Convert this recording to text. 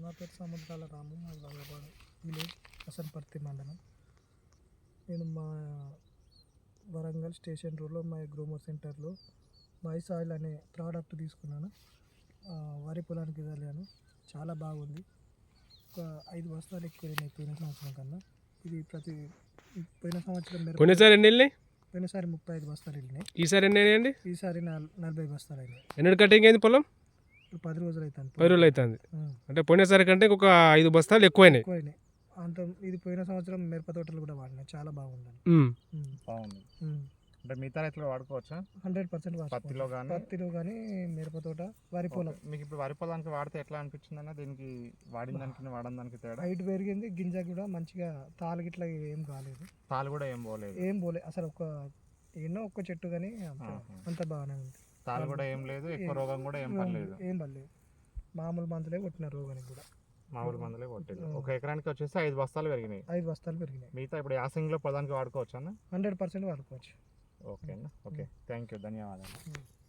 నా పేరు సముద్రాల రాము మా గంగపాడు విలేజ్ హసన్పర్తి మండలం. నేను మా వరంగల్ స్టేషన్ రోడ్లో మా గ్రోమర్ సెంటర్లో మైస్ ఆయిల్ అనే ప్రోడక్ట్ తీసుకున్నాను. వరి పొలానికి వెళ్ళాను. చాలా బాగుంది. ఒక ఐదు బస్తాలు ఎక్కువ పోయిన సంవత్సరం కన్నా. ఇది ప్రతి పోయిన సంవత్సరం పోయినసారి ఎన్ని వెళ్ళినాయి? పోయినసారి ముప్పై ఐదు బస్తాలు వెళ్ళినాయి. ఈసారి ఎన్ని అయినాయండి? ఈసారి నల్- నలభై బస్తాలు అయినాయి. ఎన్నడు కటింగ్ అయింది పొలం? పది రోజులు అవుతుంది పది రోజులు అవుతుంది. అంటే పోయినసారి కంటే ఒక ఐదు బస్తాలు ఎక్కువైనాయి. ఎక్కువైనాయి. అంత ఇది పోయిన సంవత్సరం మిరప తోటలు కూడా వాడినాయి చాలా బాగుందండి. బాగుంది. అంటే మిగతా రైతులు వాడుకోవచ్చా? హండ్రెడ్ పర్సెంట్ పత్తిలో కానీ పత్తిలో కానీ మిరప తోట వరి పొలం. మీకు ఇప్పుడు వరి పొలానికి వాడితే ఎట్లా అనిపించింది అన్న దీనికి వాడిన దానికి వాడని దానికి తేడా? హైట్ పెరిగింది గింజ కూడా మంచిగా తాలు గిట్లా ఏం కాలేదు. తాలు కూడా ఏం పోలేదు. ఏం పోలే. అసలు ఒక ఎన్నో ఒక్క చెట్టు కానీ. అంత బాగానే ఉంది. తాలు కూడా ఏం లేదు ఎక్కువ రోగం కూడా ఏం పర్లేదు ఏం పర్లేదు మామూలు మందులే కొట్టిన రోగానికి కూడా. మామూలు మందులే కొట్టేది ఒక ఎకరానికి వచ్చేసి ఐదు బస్తాలు పెరిగినాయి. ఐదు బస్తాలు పెరిగినాయి. మిగతా ఇప్పుడు యాసంగిలో పొలానికి వాడుకోవచ్చు అన్న? హండ్రెడ్ పర్సెంట్ వాడుకోవచ్చు. ఓకే అన్న. ఓకే. Thank you. ధన్యవాదాలు.